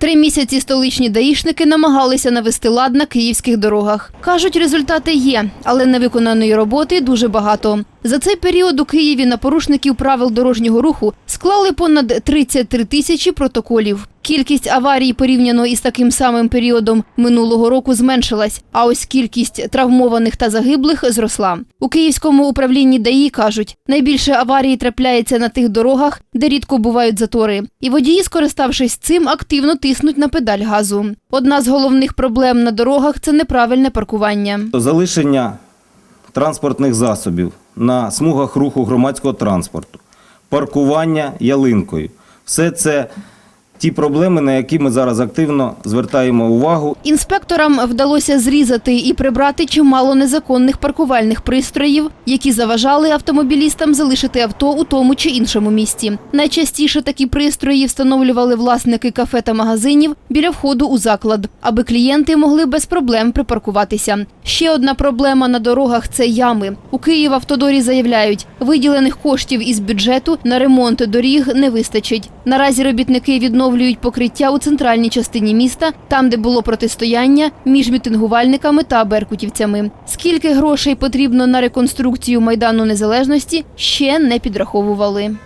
Три місяці столичні даїшники намагалися навести лад на київських дорогах. Кажуть, результати є, але невиконаної роботи дуже багато. За цей період у Києві на порушників правил дорожнього руху склали понад 33 тисячі протоколів. Кількість аварій порівняно із таким самим періодом минулого року зменшилась, а ось кількість травмованих та загиблих зросла. У Київському управлінні ДАІ кажуть, найбільше аварій трапляється на тих дорогах, де рідко бувають затори. І водії, скориставшись цим, активно тиснуть на педаль газу. Одна з головних проблем на дорогах це неправильне паркування. Залишення транспортних засобів на смугах руху громадського транспорту, паркування ялинкою. Все це ті проблеми, на які ми зараз активно звертаємо увагу. Інспекторам вдалося зрізати і прибрати чимало незаконних паркувальних пристроїв, які заважали автомобілістам залишити авто у тому чи іншому місці. Найчастіше такі пристрої встановлювали власники кафе та магазинів біля входу у заклад, аби клієнти могли без проблем припаркуватися. Ще одна проблема на дорогах це ями. У Київ автодорі заявляють, виділених коштів із бюджету на ремонт доріг не вистачить. Наразі робітники відновлюють покриття у центральній частині міста, там, де було протистояння між мітингувальниками та беркутівцями. Скільки грошей потрібно на реконструкцію майдану незалежності, ще не підраховували.